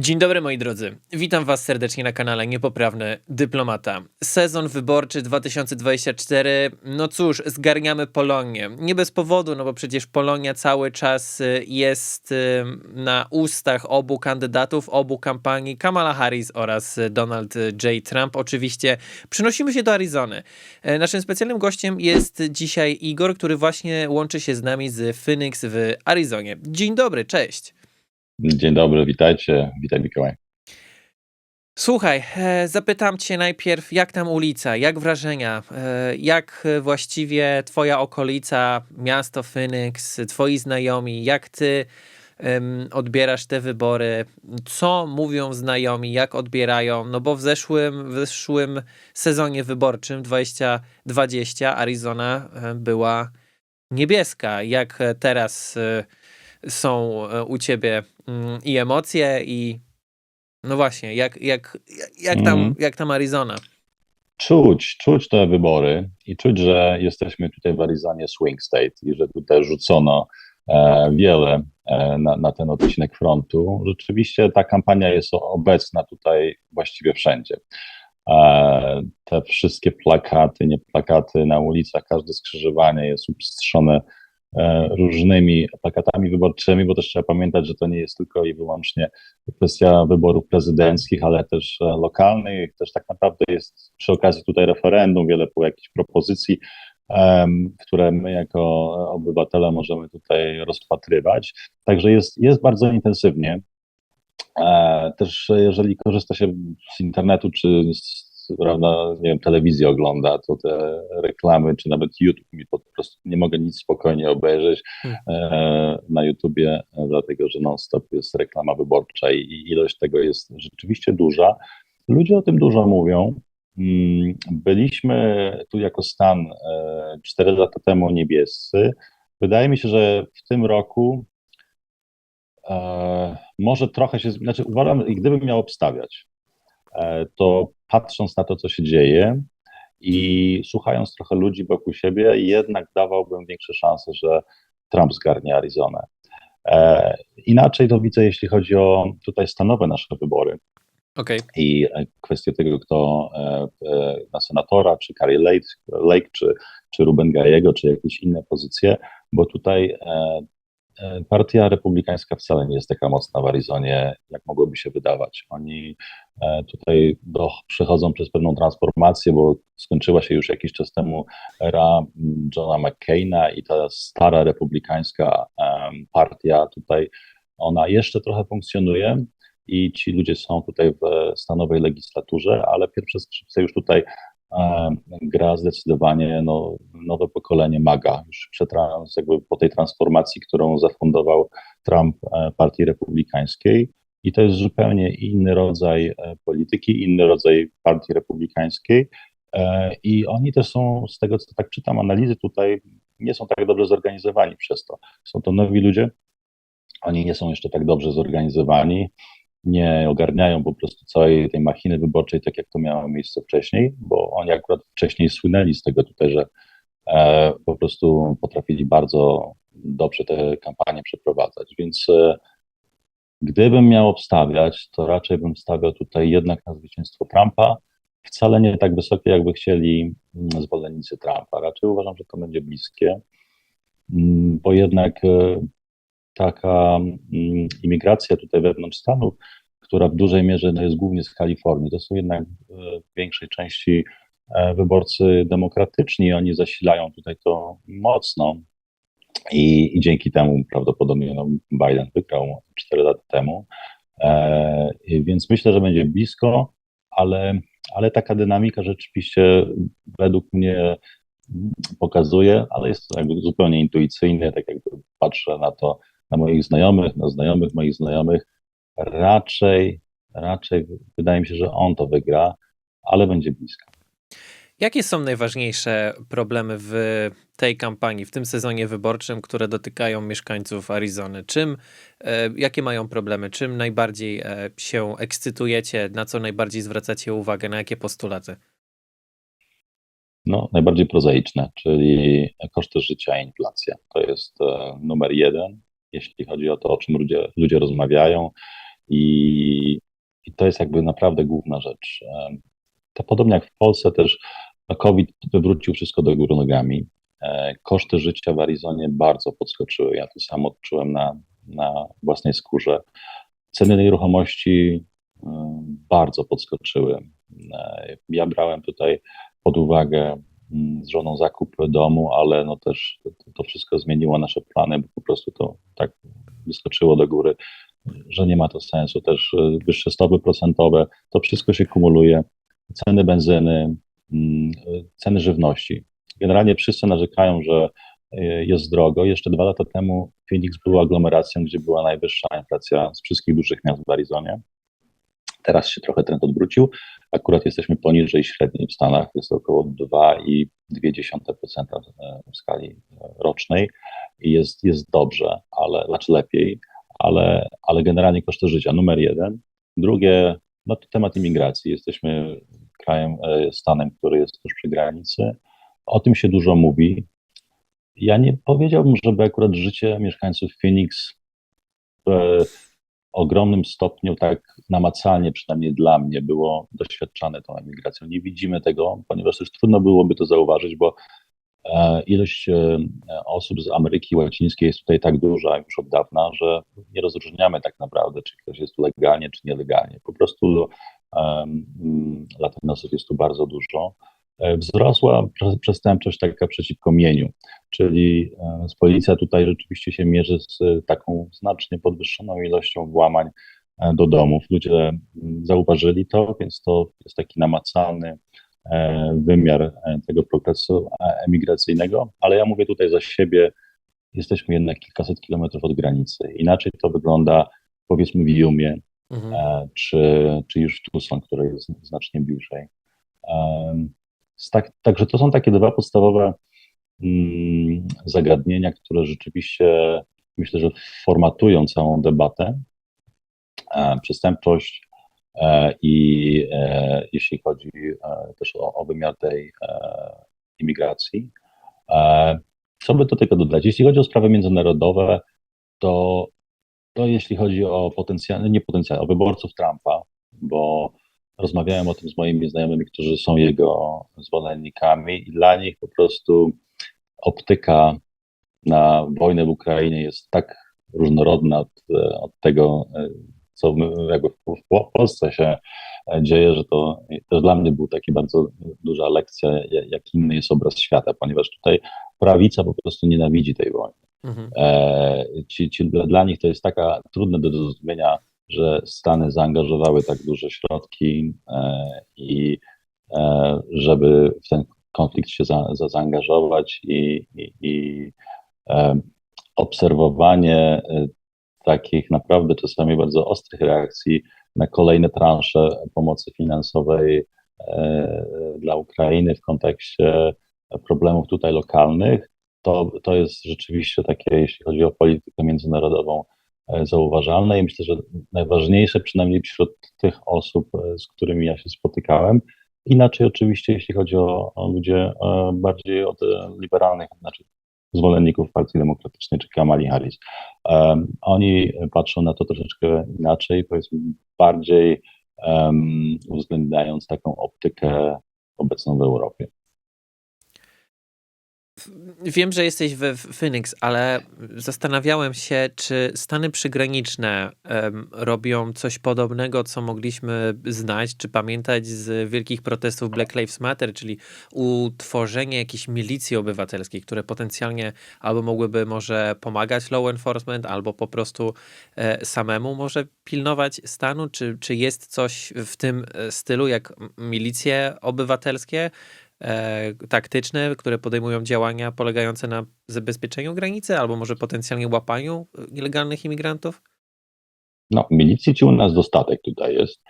Dzień dobry moi drodzy. Witam was serdecznie na kanale Niepoprawny Dyplomata. Sezon wyborczy 2024. No cóż, zgarniamy Polonię. Nie bez powodu, no bo przecież Polonia cały czas y, jest y, na ustach obu kandydatów, obu kampanii Kamala Harris oraz y, Donald J. Trump. Oczywiście przenosimy się do Arizony. E, Naszym specjalnym gościem jest dzisiaj Igor, który właśnie łączy się z nami z Phoenix w Arizonie. Dzień dobry, cześć. Dzień dobry, witajcie. Witaj Mikołaj. Słuchaj, e, zapytam cię najpierw, jak tam ulica, jak wrażenia, e, jak właściwie twoja okolica, miasto Phoenix, twoi znajomi, jak ty odbierasz te wybory, co mówią znajomi, jak odbierają, no bo w zeszłym, w zeszłym sezonie wyborczym 2020 Arizona e, była niebieska. Jak teraz są e, u ciebie mm, i emocje i no właśnie, jak, jak, jak, tam, Mhm. jak tam Arizona? Czuć, czuć te wybory i czuć, że jesteśmy tutaj w Arizonie Swing State i że tutaj rzucono e, wiele e, na, na ten odcinek frontu. Rzeczywiście ta kampania jest obecna tutaj właściwie wszędzie. E, te wszystkie plakaty, nie plakaty na ulicach, każde skrzyżowanie jest upstrzone różnymi plakatami wyborczymi, bo też trzeba pamiętać, że to nie jest tylko i wyłącznie kwestia wyborów prezydenckich, ale też e, lokalnych. Też tak naprawdę jest przy okazji tutaj referendum, wiele było jakichś propozycji, które my jako obywatele możemy tutaj rozpatrywać. Także jest, jest bardzo intensywnie. E, Też e, jeżeli korzysta się z internetu, czy z, prawda, nie wiem, telewizji ogląda, to te reklamy, czy nawet YouTube mi po prostu nie mogę nic spokojnie obejrzeć Hmm. e, na YouTubie, e, dlatego że non-stop jest reklama wyborcza i, i ilość tego jest rzeczywiście duża. Ludzie o tym dużo mówią. Mm, Byliśmy tu jako stan e, 4 lata temu niebiescy. Wydaje mi się, że w tym roku E, może trochę się, znaczy uważam, i gdybym miał obstawiać, e, to patrząc na to, co się dzieje i słuchając trochę ludzi wokół siebie, jednak dawałbym większe szanse, że Trump zgarnie Arizonę. E, Inaczej to widzę, jeśli chodzi o tutaj stanowe nasze wybory Okej, i kwestię tego, kto e, e, na senatora, czy Carrie Lake, Lake czy, czy Ruben Gallego, czy jakieś inne pozycje, bo tutaj e, partia republikańska wcale nie jest taka mocna w Arizonie, jak mogłoby się wydawać. Oni e, tutaj do, przechodzą przez pewną transformację, bo skończyła się już jakiś czas temu era Johna McCaina i ta stara republikańska em, partia tutaj, ona jeszcze trochę funkcjonuje, i ci ludzie są tutaj w stanowej legislaturze, ale pierwsze skrzypce już tutaj e, gra zdecydowanie no, nowe pokolenie MAGA, już przetrając jakby po tej transformacji, którą zafundował Trump e, partii republikańskiej. I to jest zupełnie inny rodzaj e, polityki, inny rodzaj partii republikańskiej. E, I oni też są, z tego co tak czytam, analizy tutaj nie są tak dobrze zorganizowani przez to. Są to nowi ludzie, oni nie są jeszcze tak dobrze zorganizowani nie ogarniają po prostu całej tej machiny wyborczej, tak jak to miało miejsce wcześniej, bo oni akurat wcześniej słynęli z tego tutaj, że e, po prostu potrafili bardzo dobrze te kampanie przeprowadzać. Więc e, gdybym miał obstawiać, to raczej bym stawiał tutaj jednak na zwycięstwo Trumpa. Wcale nie tak wysokie, jakby chcieli mm, zwolennicy Trumpa. Raczej uważam, że to będzie bliskie, mm, bo jednak e, taka mm, imigracja tutaj wewnątrz Stanów, która w dużej mierze jest głównie z Kalifornii, to są jednak e, w większej części e, wyborcy demokratyczni, oni zasilają tutaj to mocno. I, i dzięki temu prawdopodobnie no, Biden wygrał 4 lata temu, e, więc myślę, że będzie blisko, ale, ale taka dynamika rzeczywiście według mnie pokazuje, ale jest to jakby zupełnie intuicyjnie, tak jakby patrzę na to, na moich znajomych, na znajomych moich znajomych, raczej, raczej wydaje mi się, że on to wygra, ale będzie blisko. Jakie są najważniejsze problemy w tej kampanii, w tym sezonie wyborczym, które dotykają mieszkańców Arizony? Czym, e, jakie mają problemy? Czym najbardziej e, się ekscytujecie? Na co najbardziej zwracacie uwagę? Na jakie postulaty? No, najbardziej prozaiczne, czyli koszty życia i inflacja. To jest e, numer jeden, jeśli chodzi o to, o czym ludzie, ludzie rozmawiają i I to jest jakby naprawdę główna rzecz. To podobnie jak w Polsce też no COVID wywrócił wszystko do góry nogami. E, Koszty życia w Arizonie bardzo podskoczyły. Ja to samo odczułem na, na własnej skórze. Ceny nieruchomości e, bardzo podskoczyły. E, Ja brałem tutaj pod uwagę z żoną zakup domu, ale no też to, to wszystko zmieniło nasze plany, bo po prostu to tak wyskoczyło do góry, że nie ma to sensu. Też e, wyższe stopy procentowe, to wszystko się kumuluje. Ceny benzyny, mm, e, ceny żywności. Generalnie wszyscy narzekają, że e, jest drogo. Jeszcze dwa lata temu Phoenix był aglomeracją, gdzie była najwyższa inflacja z wszystkich dużych miast w Arizonie. Teraz się trochę trend odwrócił. Akurat jesteśmy poniżej średniej w Stanach, jest około 2,2% w skali e, rocznej jest, jest dobrze, ale znaczy lepiej, ale, ale generalnie koszty życia numer jeden. Drugie, no to temat imigracji. Jesteśmy krajem, e, stanem, który jest tuż przy granicy. O tym się dużo mówi. Ja nie powiedziałbym, żeby akurat życie mieszkańców Phoenix w ogromnym stopniu, tak namacalnie, przynajmniej dla mnie, było doświadczane tą emigracją. Nie widzimy tego, ponieważ też trudno byłoby to zauważyć, bo ilość e, osób z Ameryki Łacińskiej jest tutaj tak duża już od dawna, że nie rozróżniamy tak naprawdę, czy ktoś jest tu legalnie, czy nielegalnie. Po prostu um, latynosów jest tu bardzo dużo. E, Wzrosła prze- przestępczość taka przeciwko mieniu, czyli e, policja tutaj rzeczywiście się mierzy z e, taką znacznie podwyższoną ilością włamań e, do domów. Ludzie zauważyli to, więc to jest taki namacalny e, wymiar e, tego procesu e, emigracyjnego, ale ja mówię tutaj za siebie, jesteśmy jednak kilkaset kilometrów od granicy. Inaczej to wygląda powiedzmy w Yumie, Mhm. e, czy, czy już w Tucson, które jest znacznie bliżej. Tak, także to są takie dwa podstawowe mm, zagadnienia, które rzeczywiście myślę, że formatują całą debatę. E, Przestępczość e, i e, jeśli chodzi e, też o, o wymiar tej e, imigracji. E, Co by do tego dodać? Jeśli chodzi o sprawy międzynarodowe, to, to jeśli chodzi o potencjalne, nie potencjalne, o wyborców Trumpa, bo rozmawiałem o tym z moimi znajomymi, którzy są jego zwolennikami i dla nich po prostu optyka na wojnę w Ukrainie jest tak różnorodna od, od tego, e, co jakby w, Polsce się e, dzieje, że to też dla mnie był taki bardzo duża lekcja, ja- jak inny jest obraz świata, ponieważ tutaj prawica po prostu nienawidzi tej wojny. Mhm. E, ci, ci, dla, dla nich to jest taka trudne do zrozumienia, że Stany zaangażowały tak duże środki e, i e, żeby w ten konflikt się za, za, zaangażować i, i, i e, obserwowanie e, takich naprawdę czasami bardzo ostrych reakcji na kolejne transze pomocy finansowej e, dla Ukrainy w kontekście problemów tutaj lokalnych, to, to jest rzeczywiście takie, jeśli chodzi o politykę międzynarodową, e, zauważalne i myślę, że najważniejsze, przynajmniej wśród tych osób, e, z którymi ja się spotykałem. Inaczej oczywiście, jeśli chodzi o, o ludzi bardziej od liberalnych, znaczy zwolenników Partii Demokratycznej czy Kamali Harris. Um, oni patrzą na to troszeczkę inaczej, powiedzmy bardziej um, uwzględniając taką optykę obecną w Europie. Wiem, że jesteś w w Phoenix, ale zastanawiałem się, czy Stany przygraniczne em, robią coś podobnego, co mogliśmy znać, czy pamiętać z wielkich protestów Black Lives Matter, czyli utworzenie jakiejś milicji obywatelskiej, które potencjalnie albo mogłyby może pomagać law enforcement, albo po prostu e, samemu może pilnować stanu, czy, czy jest coś w tym e, stylu, jak milicje obywatelskie, e, taktyczne, które podejmują działania polegające na zabezpieczeniu granicy, albo może potencjalnie łapaniu e, nielegalnych imigrantów? No, milicji ci u nas dostatek tutaj jest.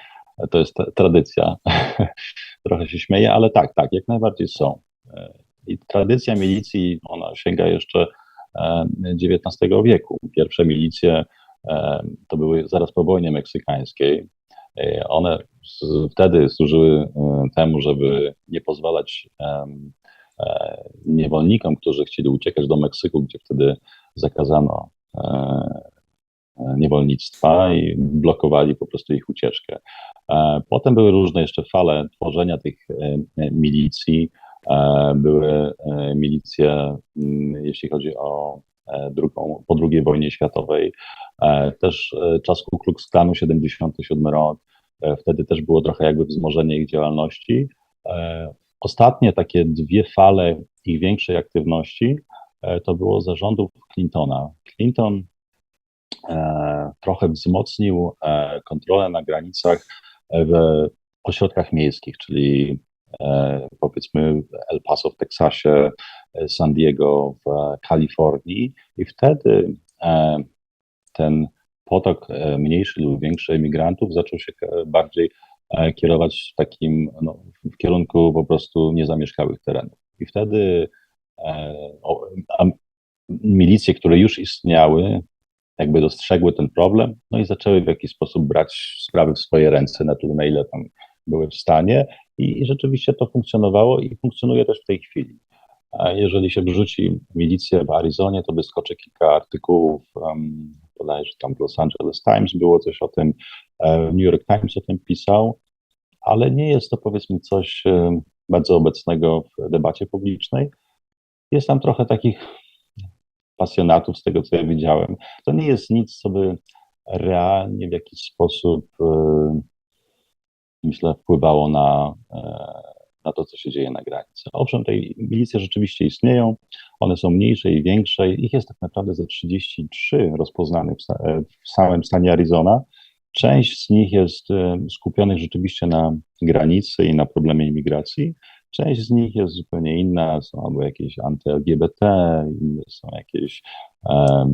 To jest tradycja. Trochę się śmieję, ale tak, tak, jak najbardziej są. E, I tradycja milicji, ona sięga jeszcze e, XIX wieku. Pierwsze milicje e, to były zaraz po wojnie meksykańskiej. E, One wtedy służyły e, temu, żeby nie pozwalać e, niewolnikom, którzy chcieli uciekać do Meksyku, gdzie wtedy zakazano niewolnictwa i blokowali po prostu ich ucieczkę. Potem były różne jeszcze fale tworzenia tych milicji. Były milicje, jeśli chodzi o drugą, po II wojnie światowej, E, też e, czas Ku Klux Klanu, 77 rok, E, wtedy też było trochę jakby wzmożenie ich działalności. E, Ostatnie takie dwie fale ich większej aktywności e, to było zarządów Clintona. Clinton e, trochę wzmocnił e, kontrolę na granicach e, w ośrodkach miejskich, czyli e, powiedzmy El Paso w Teksasie, e, San Diego w e, Kalifornii i wtedy e, ten potok e, mniejszy lub większy emigrantów zaczął się e, bardziej e, kierować w takim, no, w kierunku po prostu niezamieszkałych terenów. I wtedy e, milicje, które już istniały, jakby dostrzegły ten problem, no i zaczęły w jakiś sposób brać sprawy w swoje ręce, na tyle, na ile tam były w stanie. I, I rzeczywiście to funkcjonowało i funkcjonuje też w tej chwili. A jeżeli się wrzuci milicję w Arizonie, to wyskoczy kilka artykułów, um, bodajże tam w Los Angeles Times było coś o tym, e, New York Times o tym pisał, ale nie jest to powiedzmy coś e, bardzo obecnego w debacie publicznej. Jest tam trochę takich pasjonatów z tego, co ja widziałem. To nie jest nic, co by realnie w jakiś sposób, e, myślę, wpływało na, e, na to, co się dzieje na granicy. Owszem, te milicje rzeczywiście istnieją, one są mniejsze i większe. Ich jest tak naprawdę ze 33 rozpoznanych e, w samym stanie Arizona. Część z nich jest e, skupionych rzeczywiście na granicy i na problemie imigracji. Część z nich jest zupełnie inna, są albo jakieś anty-LGBT, inne są jakieś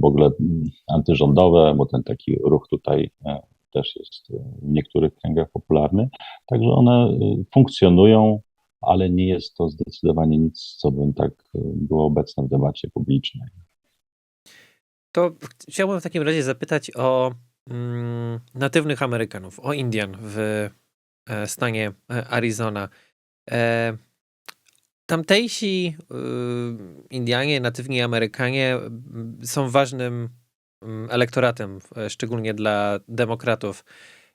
w ogóle mm, antyrządowe, bo ten taki ruch tutaj też jest e, w niektórych kręgach popularny. Także one e, funkcjonują, ale nie jest to zdecydowanie nic, co by tak e, było obecne w debacie publicznej. To chciałbym w takim razie zapytać o mm, natywnych Amerykanów, o Indian w stanie Arizona. E, tamtejsi y, Indianie, natywni Amerykanie są ważnym elektoratem, e, szczególnie dla demokratów.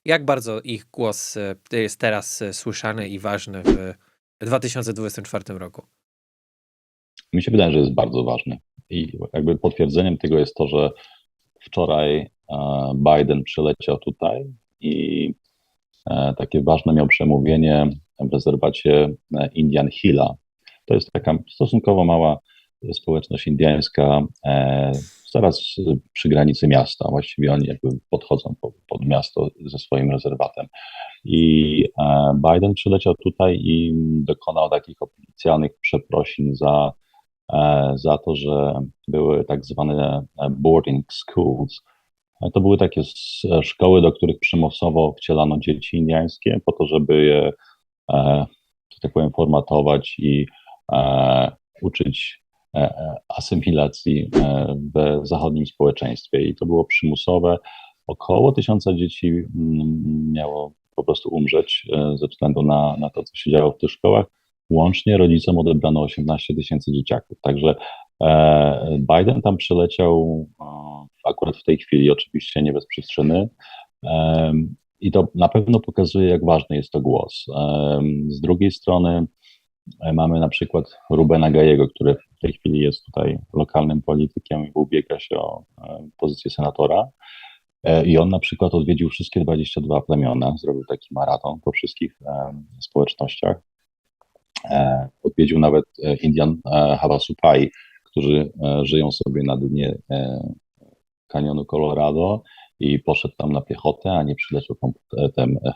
Jak bardzo ich głos e, jest teraz e, słyszany i ważny w 2024 roku? Mi się wydaje, że jest bardzo ważny. I jakby potwierdzeniem tego jest to, że wczoraj Biden przyleciał tutaj i takie ważne miał przemówienie w rezerwacie Indian Hilla. To jest taka stosunkowo mała społeczność indiańska, e, zaraz przy granicy miasta. Właściwie oni jakby podchodzą po- pod miasto ze swoim rezerwatem. I e, Biden przyleciał tutaj i dokonał takich oficjalnych przeprosin za e, za to, że były tak zwane e, boarding schools. To były takie szkoły, do których przymusowo wcielano dzieci indiańskie, po to, żeby je, że tak powiem, formatować i uczyć asymilacji e, w zachodnim społeczeństwie. I to było przymusowe. Około tysiąca dzieci mm, miało po prostu umrzeć e, ze względu na, na to, co się działo w tych szkołach. Łącznie rodzicom odebrano 18 tysięcy dzieciaków. Także e, Biden tam przyleciał e, akurat w tej chwili, oczywiście nie bez przyczyny. E, I to na pewno pokazuje, jak ważny jest to głos. E, z drugiej strony e, mamy na przykład Rubena Gajego, który w tej chwili jest tutaj lokalnym politykiem i ubiega się o e, pozycję senatora. E, I on na przykład odwiedził wszystkie 22 plemiona, zrobił taki maraton po wszystkich e, społecznościach. E, Odwiedził nawet e, Indian e, Havasupai, którzy e, żyją sobie na dnie e, kanionu Colorado i poszedł tam na piechotę, a nie przyleciał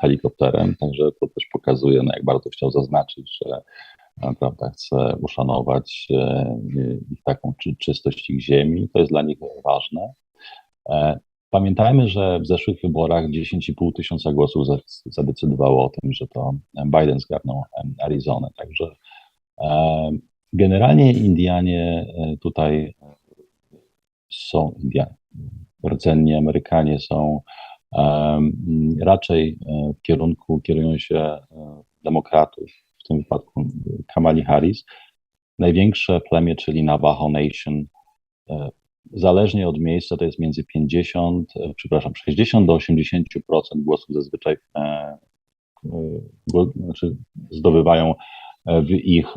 helikopterem. Także to też pokazuje, no, jak bardzo chciał zaznaczyć, że e, prawda, chce uszanować e, ich taką czy, czystość ich ziemi. To jest dla nich ważne. E, Pamiętajmy, że w zeszłych wyborach 10,5 tysiąca głosów za- zadecydowało o tym, że to Biden zgarnął Arizonę. Także e, generalnie Indianie tutaj są Indianie. Rdzenni Amerykanie są raczej w kierunku kierują się demokratów, w tym wypadku Kamali Harris. Największe plemię, czyli Navajo Nation, e, zależnie od miejsca to jest między 50, e, przepraszam, 60 do 80% głosów zazwyczaj e, znaczy zdobywają w ich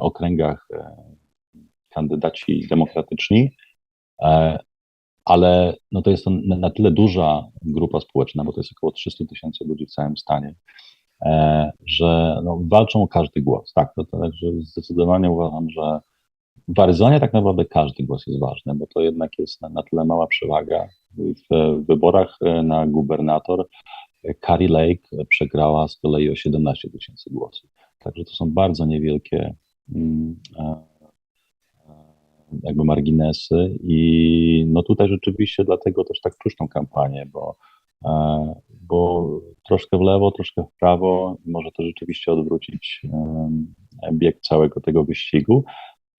okręgach kandydaci demokratyczni, ale no to jest to na tyle duża grupa społeczna, bo to jest około 300 tysięcy ludzi w całym stanie, że no, walczą o każdy głos. Tak, to, także zdecydowanie uważam, że w Aryzonie tak naprawdę każdy głos jest ważny, bo to jednak jest na, na tyle mała przewaga. W, wyborach e, na gubernator e, Carrie Lake przegrała z kolei o 17 tysięcy głosów. Także to są bardzo niewielkie mm, e, e, jakby marginesy i no tutaj rzeczywiście dlatego też tak czuć kampanię, bo, e, bo troszkę w lewo, troszkę w prawo może to rzeczywiście odwrócić bieg całego tego wyścigu.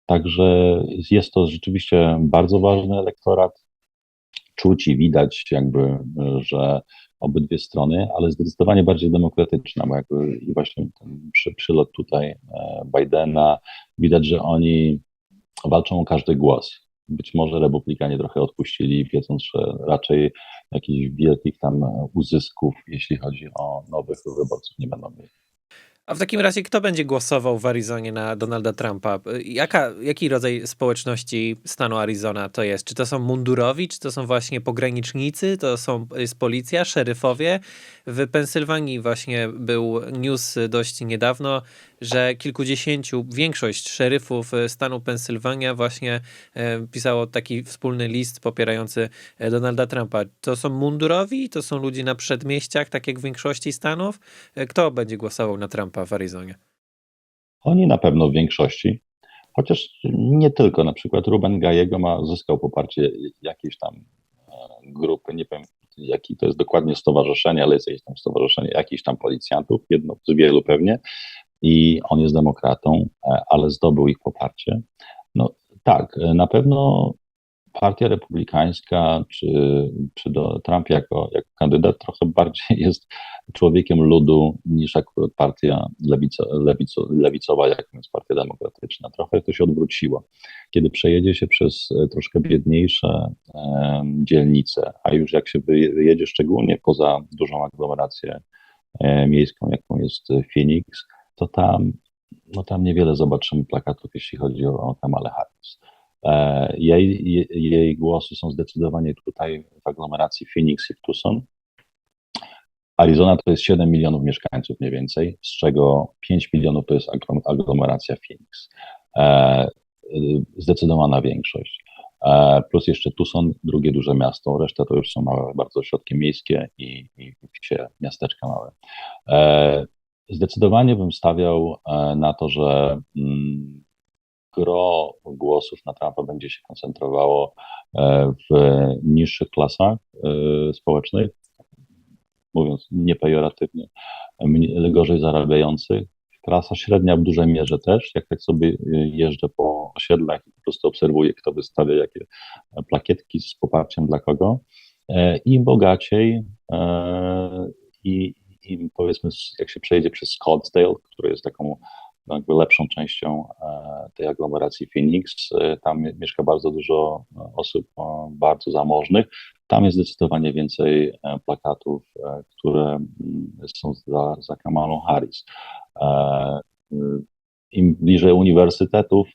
Także jest to rzeczywiście bardzo ważny elektorat. Czuć i widać jakby, że obydwie strony, ale zdecydowanie bardziej demokratyczna, bo jakby i właśnie ten przy, przylot tutaj e, Bidena, widać, że oni walczą o każdy głos. Być może republikanie trochę odpuścili, wiedząc, że raczej jakichś wielkich tam uzysków, jeśli chodzi o nowych wyborców, nie będą mieli. A w takim razie kto będzie głosował w Arizonie na Donalda Trumpa? Jaka, jaki rodzaj społeczności stanu Arizona to jest? Czy to są mundurowi, czy to są właśnie pogranicznicy, to są, jest policja, szeryfowie? W Pensylwanii właśnie był news dość niedawno, że kilkudziesięciu, większość szeryfów stanu Pensylwania właśnie e, pisało taki wspólny list popierający e, Donalda Trumpa. To są mundurowi, to są ludzie na przedmieściach, tak jak w większości stanów? E, Kto będzie głosował na Trumpa w Arizonie? Oni na pewno w większości, chociaż nie tylko. Na przykład Ruben Gajego ma, zyskał poparcie jakiejś tam e, grupy, nie wiem jaki to jest dokładnie stowarzyszenie, ale jest jakieś tam stowarzyszenie jakichś tam policjantów, jedno z wielu pewnie, i on jest demokratą, e, ale zdobył ich poparcie. No tak, e, na pewno partia republikańska, czy, czy do Trump jako, jako kandydat trochę bardziej jest człowiekiem ludu niż akurat partia lewico, lewico, lewicowa, jaką jest partia demokratyczna. Trochę to się odwróciło. Kiedy przejedzie się przez e, troszkę biedniejsze em, dzielnice, a już jak się wyje- wyjedzie szczególnie poza dużą aglomerację e, miejską, jaką jest Phoenix, to tam, no tam niewiele zobaczymy plakatów, jeśli chodzi o, o Harris. E, Jej, jej, głosy są zdecydowanie tutaj w aglomeracji Phoenix i Tucson. Arizona to jest 7 milionów mieszkańców mniej więcej, z czego 5 milionów to jest aglom- aglomeracja Phoenix. E, y, Zdecydowana większość. E, Plus jeszcze Tucson, drugie duże miasto, reszta to już są małe bardzo ośrodki miejskie i, i wsie, miasteczka małe. Zdecydowanie bym stawiał e, na to, że mm, gro głosów na Trumpa będzie się koncentrowało e, w niższych klasach e, społecznych, mówiąc niepejoratywnie, gorzej zarabiających. Klasa średnia w dużej mierze też, jak tak sobie jeżdżę po osiedlach i po prostu obserwuję, kto wystawia jakie plakietki z poparciem dla kogo. I bogaciej, i, i powiedzmy, jak się przejedzie przez Scottsdale, które jest taką no, jakby lepszą częścią e, tej aglomeracji Phoenix. E, Tam mie- mieszka bardzo dużo e, osób bardzo zamożnych. Tam jest zdecydowanie więcej plakatów, które mm, są za, za Kamalą Harris. Im bliżej uniwersytetów,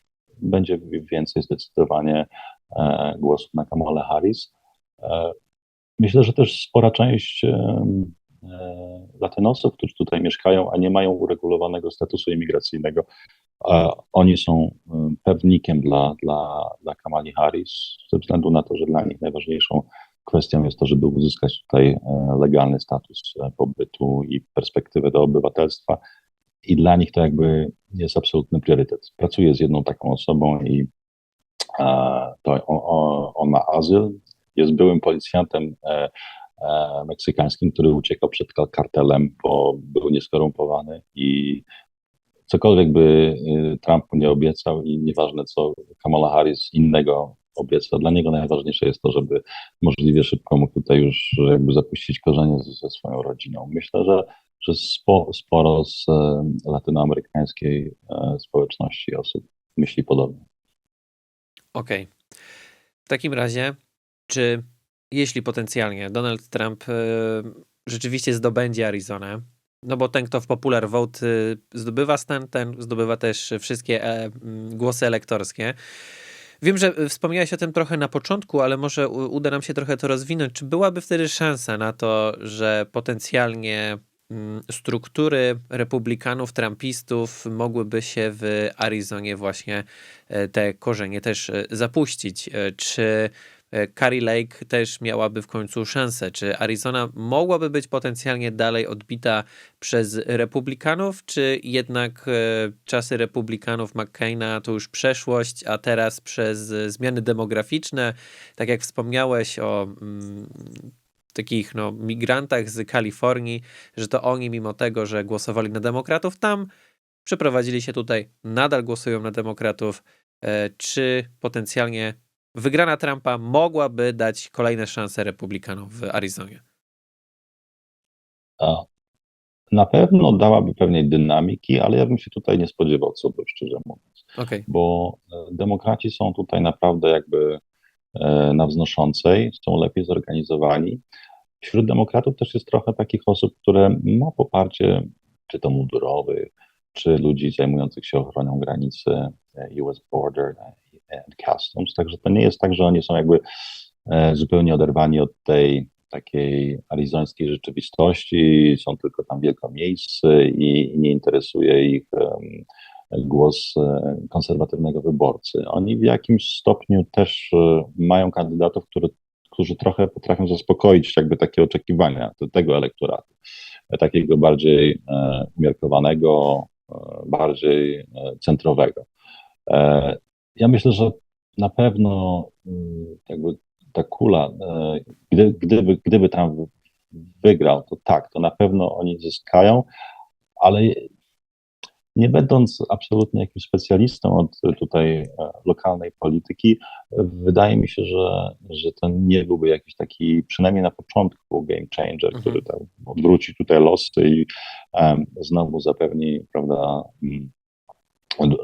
będzie więcej zdecydowanie głosów na Kamalę Harris. Myślę, że też spora część latynosów, którzy tutaj mieszkają, a nie mają uregulowanego statusu imigracyjnego, a oni są em, pewnikiem dla, dla, dla Kamali Harris, ze względu na to, że dla nich najważniejszą kwestią jest to, żeby uzyskać tutaj e, legalny status e, pobytu i perspektywę do obywatelstwa. I dla nich to jakby jest absolutny priorytet. Pracuję z jedną taką osobą i e, to on, on, ma azyl, jest byłym policjantem e, e, meksykańskim, który uciekał przed kar- kartelem, bo był nieskorumpowany i cokolwiek by y, Trump mu nie obiecał i nieważne co Kamala Harris innego obieca, dla niego najważniejsze jest to, żeby możliwie szybko mógł tutaj już jakby zapuścić korzenie ze, swoją rodziną. Myślę, że, że spo, sporo z e, latynoamerykańskiej e, społeczności osób myśli podobnie. Okej. W takim razie, czy jeśli potencjalnie Donald Trump e, rzeczywiście zdobędzie Arizonę, no bo ten, kto w popular vote y, zdobywa stan, ten zdobywa też wszystkie e, mm, głosy elektorskie. Wiem, że y, wspomniałeś o tym trochę na początku, ale może uda nam się trochę to rozwinąć. Czy byłaby wtedy szansa na to, że potencjalnie mm, struktury republikanów, trumpistów mogłyby się w Arizonie właśnie e, te korzenie też e, zapuścić? Czy Carrie Lake też miałaby w końcu szansę? Czy Arizona mogłaby być potencjalnie dalej odbita przez republikanów, czy jednak e, czasy republikanów McCaina to już przeszłość, a teraz przez e, zmiany demograficzne, tak jak wspomniałeś o mm, takich no, migrantach z Kalifornii, że to oni mimo tego, że głosowali na demokratów tam, przeprowadzili się tutaj, nadal głosują na demokratów, e, czy potencjalnie wygrana Trumpa mogłaby dać kolejne szanse republikanom w Arizonie? A Na pewno dałaby pewnej dynamiki, ale ja bym się tutaj nie spodziewał, co by szczerze mówiąc, Okej, bo e, demokraci są tutaj naprawdę jakby e, na wznoszącej, są lepiej zorganizowani. Wśród demokratów też jest trochę takich osób, które ma poparcie, czy to mundurowych, czy ludzi zajmujących się ochroną granicy e, US Border and Customs. Także to nie jest tak, że oni są jakby e, zupełnie oderwani od tej takiej arizońskiej rzeczywistości, są tylko tam wielkomiejscy i, i nie interesuje ich głos e, konserwatywnego wyborcy. Oni w jakimś stopniu też e, mają kandydatów, które, którzy trochę potrafią zaspokoić jakby takie oczekiwania te- tego elektoratu, takiego bardziej umiarkowanego, bardziej centrowego. Ja myślę, że na pewno mm, jakby ta kula, e, gdy, gdyby, gdyby Trump wygrał, to tak, to na pewno oni zyskają, ale nie będąc absolutnie jakimś specjalistą od tutaj e, lokalnej polityki, wydaje mi się, że, że to nie byłby jakiś taki, przynajmniej na początku, game changer, Mhm. który tam odwróci tutaj losy i em, znowu zapewni, prawda, mm,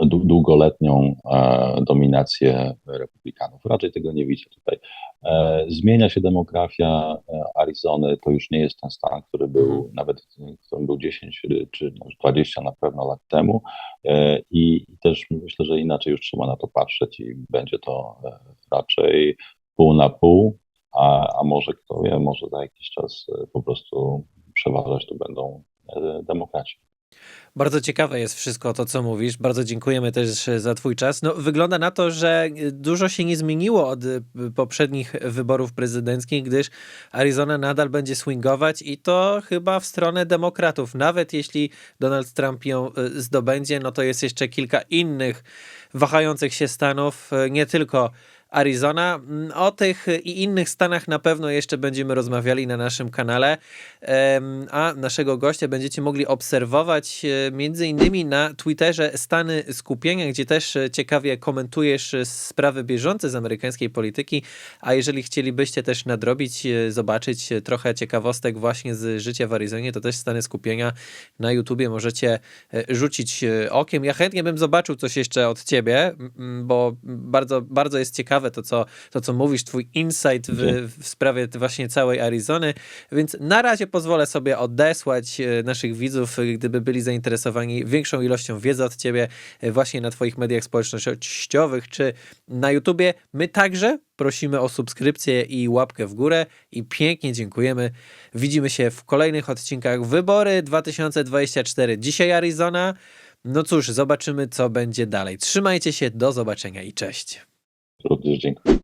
długoletnią e, dominację republikanów. Raczej tego nie widzę tutaj. E, zmienia się demografia e, Arizony, to już nie jest ten stan, który był Mhm. nawet, który był 10 czy no, 20 na pewno lat temu i, też myślę, że inaczej już trzeba na to patrzeć i będzie to raczej pół na pół, a, a może kto wie, może za jakiś czas po prostu przeważać tu będą demokraci. Bardzo ciekawe jest wszystko to, co mówisz. Bardzo dziękujemy też za Twój czas. No, wygląda na to, że dużo się nie zmieniło od y, poprzednich wyborów prezydenckich, gdyż Arizona nadal będzie swingować i to chyba w stronę demokratów. Nawet jeśli Donald Trump ją y, zdobędzie, no to jest jeszcze kilka innych wahających się stanów, nie tylko Arizona. O tych i innych stanach na pewno jeszcze będziemy rozmawiali na naszym kanale, a naszego gościa będziecie mogli obserwować e, między innymi na Twitterze Stany Skupienia, gdzie też e, ciekawie komentujesz e, sprawy bieżące z amerykańskiej polityki, a jeżeli chcielibyście też nadrobić, zobaczyć trochę ciekawostek właśnie z życia w Arizonie, to też Stany Skupienia na YouTubie możecie rzucić okiem. Ja chętnie bym zobaczył coś jeszcze od ciebie, bo bardzo, bardzo jest ciekawe to, co, to, co mówisz, twój insight w, w sprawie właśnie całej Arizony, więc na razie pozwolę sobie odesłać e, naszych widzów, e, gdyby byli zainteresowani większą ilością wiedzy od ciebie e, właśnie na twoich mediach społecznościowych czy na YouTubie. My także prosimy o subskrypcję i łapkę w górę i pięknie dziękujemy. Widzimy się w kolejnych odcinkach Wybory 2024. Dzisiaj Arizona. No cóż, zobaczymy co będzie dalej. Trzymajcie się, do zobaczenia i cześć. Również dziękuję.